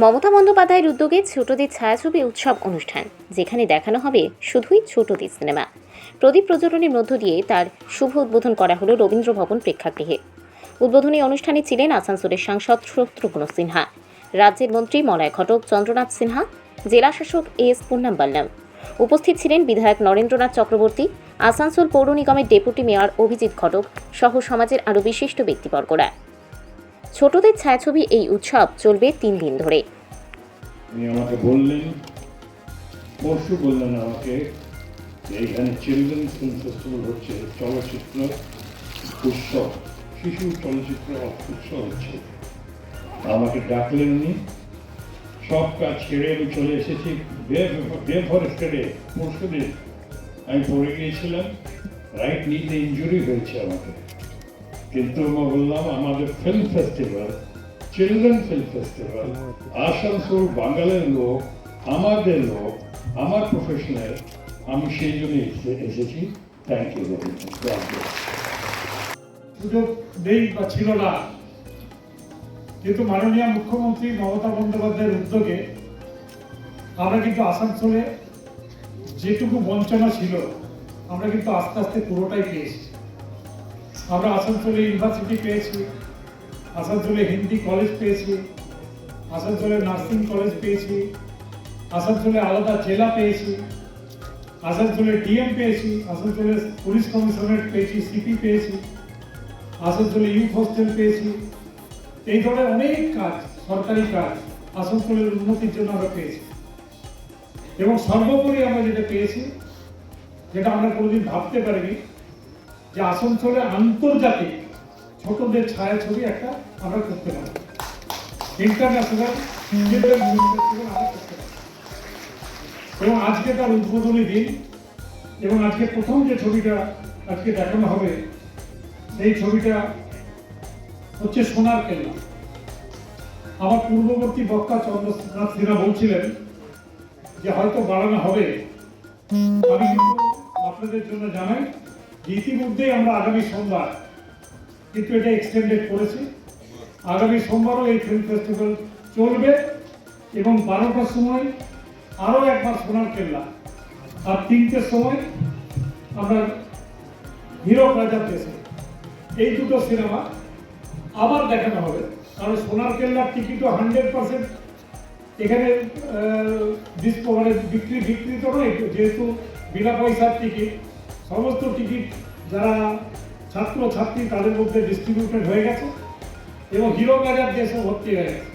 মমতা বন্দ্যোপাধ্যায়ের উদ্যোগে ছোটদের ছায়াছবি উৎসব অনুষ্ঠান, যেখানে দেখানো হবে শুধুই ছোটদের সিনেমা। প্রদীপ প্রজ্বলনের মধ্য দিয়ে তার শুভ উদ্বোধন করা হলো রবীন্দ্র ভবন প্রেক্ষাগৃহে। উদ্বোধনী অনুষ্ঠানে ছিলেন আসানসোলের সাংসদ শত্রুঘ্ন সিনহা, রাজ্যের মন্ত্রী মলয় ঘটক চন্দ্রনাথ সিনহা, জেলা শাসক এস পূর্ণাম বাল্লাম উপস্থিত ছিলেন বিধায়ক নরেন্দ্রনাথ চক্রবর্তী, আসানসোল পৌর নিগমের ডেপুটি মেয়র অভিজিৎ ঘটক সহ সমাজের আরও বিশিষ্ট ব্যক্তিবর্গরা। ছোটদের ছায়াছবি এই উৎসব চলবে তিন দিন ধরে। আমাকে বললেন, পরশু বললেন আমাকে এইখানে চিলড্রেন ফিল্ম ফেস্টিভ্যাল হচ্ছে, চলচ্চিত্র উৎসব, শিশু চলচ্চিত্র উৎসব হচ্ছে। আমাকে ডাকলেন উনি, সব কাজ ছেড়ে আমি চলে এসেছি। বেফরেস্টেডে পরশু দিন আমি পড়ে গিয়েছিলাম রাইট নিতে ইঞ্জুরি হয়েছে আমাকে। কিন্তু আমি বললাম আমাদের film festival children film festival Asansol বাঙালের লোক, আমাদের লোক, আমার প্রফেশনের আমি সেই জন্য এসেছি। থ্যাংক ইউ ভেরি মাচ সুযোগ নেই বা ছিল না কিন্তু মাননীয় মুখ্যমন্ত্রী মমতা বন্দ্যোপাধ্যায়ের উদ্যোগে আমরা কিন্তু আসানসোলে যেটুকু বঞ্চনা ছিল, আমরা কিন্তু আস্তে আস্তে পুরোটাই পেয়েছি আমরা আসানসোলে ইউনিভার্সিটি পেয়েছি, আসানসোলে হিন্দি কলেজ পেয়েছি, আসানসোলে নার্সিং কলেজ পেয়েছি, আসানসোলে আলাদা জেলা পেয়েছি, আসানসোলে ডিএম পেয়েছি, আসানসোলে পুলিশ কমিশনারেট পেয়েছি, সিপি পেয়েছি, আসানসোলে ইউথ হোস্টেল পেয়েছি। এই ধরনের অনেক কাজ, সরকারি কাজ আসানসোলের উন্নতির জন্য আমরা পেয়েছি। এবং সর্বোপরি আমরা যেটা পেয়েছি, যেটা আমরা কোনোদিন ভাবতে পারিনি যে আসানসোলে আন্তর্জাতিক ছোটদের ছায়া ছবি একটা আমরা করতে পারি। ইন্টারন্যাশনাল এবং আজকে তার উদ্বোধনী দিন এবং আজকে প্রথম যে ছবিটা আজকে দেখানো হবে, সেই ছবিটা হচ্ছে সোনার কেল্লা। আমার পূর্ববর্তী বক্তা চন্দ্রনাথ সিনহা বলছিলেন যে হয়তো বাড়ানো হবে। আমি আপনাদের জন্য জানাই ইতিমধ্যেই আমরা আগামী সোমবার, কিন্তু এটা এক্সটেন্ডেড করেছি। আগামী সোমবারও এই ফিল্ম ফেস্টিভ্যাল চলবে এবং বারোটার সময় আরও একবার সোনার কেল্লা। আর তিনটের সময় আমরা হিরো রাজার দেশে এই দুটো সিনেমা আবার দেখানো হবে। কারণ সোনার কেল্লার টিকিটও হান্ড্রেড পার্সেন্ট এখানে মানে বিক্রি বিক্রি তো নয়, যেহেতু বিনা পয়সার টিকিট। সমস্ত টিকিট যারা ছাত্র ছাত্রী তাদের মধ্যে ডিস্ট্রিবিউটেড হয়ে গেছে এবং হিরো বাজার দেশে ভর্তি হয়ে গেছে।